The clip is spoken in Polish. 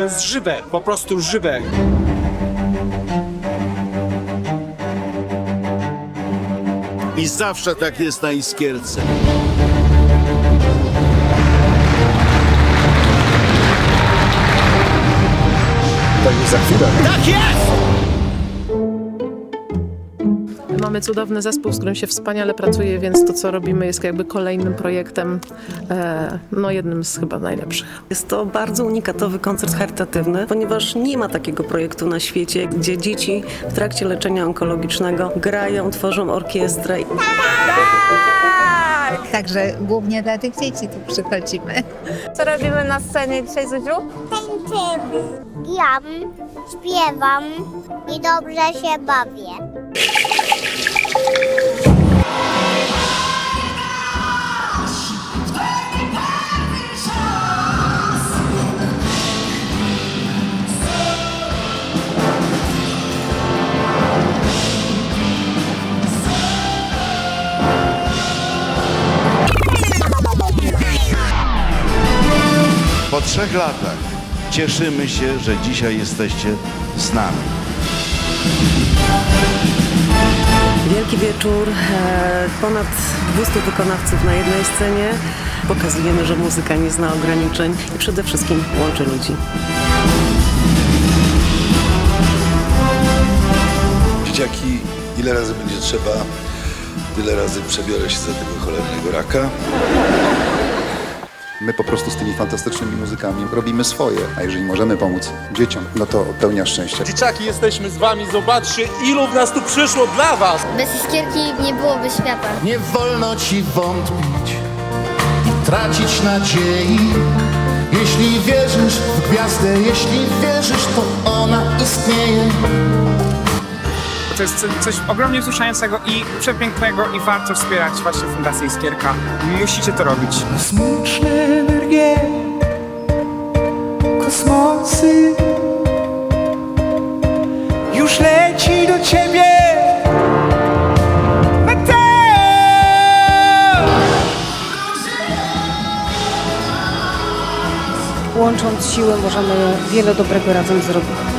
jest żywe, po prostu żywe. I zawsze tak jest na iskierce. To już za chwilę. Tak jest! Mamy cudowny zespół, z którym się wspaniale pracuje, więc to, co robimy, jest jakby kolejnym projektem, e, no jednym z chyba najlepszych. Jest to bardzo unikatowy koncert charytatywny, ponieważ nie ma takiego projektu na świecie, gdzie dzieci w trakcie leczenia onkologicznego grają, tworzą orkiestrę. Także głównie dla tych dzieci tu przychodzimy. Co robimy na scenie dzisiaj, Zuziu? tańczymy, gram, śpiewam i dobrze się bawię. Po trzech latach cieszymy się, że dzisiaj jesteście z nami. Wielki wieczór, e, ponad 200 wykonawców na jednej scenie. Pokazujemy, że muzyka nie zna ograniczeń i przede wszystkim łączy ludzi. Dzieciaki, ile razy będzie trzeba, tyle razy przebiorę się za tego cholernego raka. My po prostu z tymi fantastycznymi muzykami robimy swoje, a jeżeli możemy pomóc dzieciom, no to pełnia szczęścia. Dzieciaki, jesteśmy z wami, zobaczcie ilu w nas tu przyszło dla was. Bez iskierki nie byłoby świata. Nie wolno ci wątpić i tracić nadziei. Jeśli wierzysz w gwiazdę, jeśli wierzysz, to ona istnieje. To jest co- coś ogromnie wzruszającego i przepięknego i warto wspierać właśnie Fundację Iskierka. Musicie to robić. Smutne energie, kosmosy już leci do ciebie. Meteo! Łącząc siły możemy wiele dobrego razem zrobić.